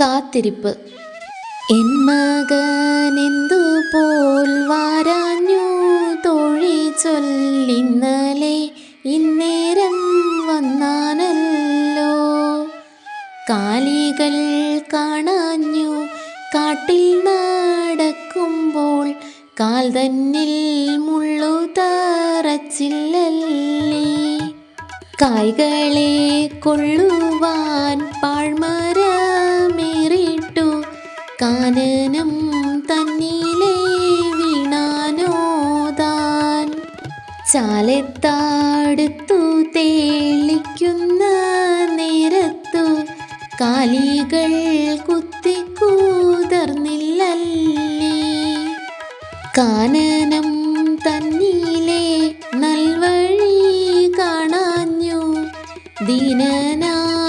കാത്തിരിപ്പ്. എൻ മകനെന്തു പോൽ വാരാഞ്ഞു തോഴി ചൊല്ലിന്നലെ ഇന്നേരം വന്നാനല്ലോ. കാലികൾ കാണാഞ്ഞു കാട്ടിൽ നടക്കുമ്പോൾ കാൽ തന്നിൽ മുള്ളു തറച്ചില്ലല്ലേ. കായ്കളെ കൊള്ളുവാൻ പാഴ്മരമേറിട്ടു കാനനം തന്നിലെ വീണാനോതാൻ ചാലത്താടുത്തു തേളിക്കുന്ന നേരത്തു കാലികൾ കുത്തിക്കൂതർന്നില്ലല്ലേ കാനനം തന്നിലെ നൽവഴി കാണാഞ്ഞു. ദീനനായി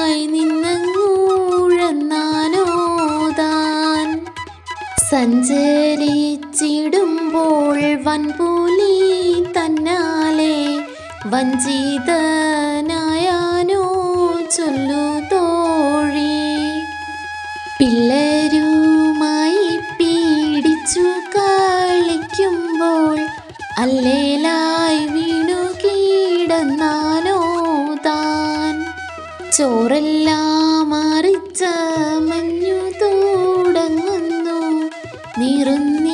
സഞ്ചരിച്ചിടുമ്പോൾ വൻപൂലി തന്നാലെ വഞ്ചിതനായാനോ ചൊല്ലു തോഴി. പിള്ളരുമായി പീഡിച്ചു കളിക്കുമ്പോൾ അല്ലേലായി വീണു കീടന്നാനോ താൻ. ചോറെല്ലാം നീറുന്ന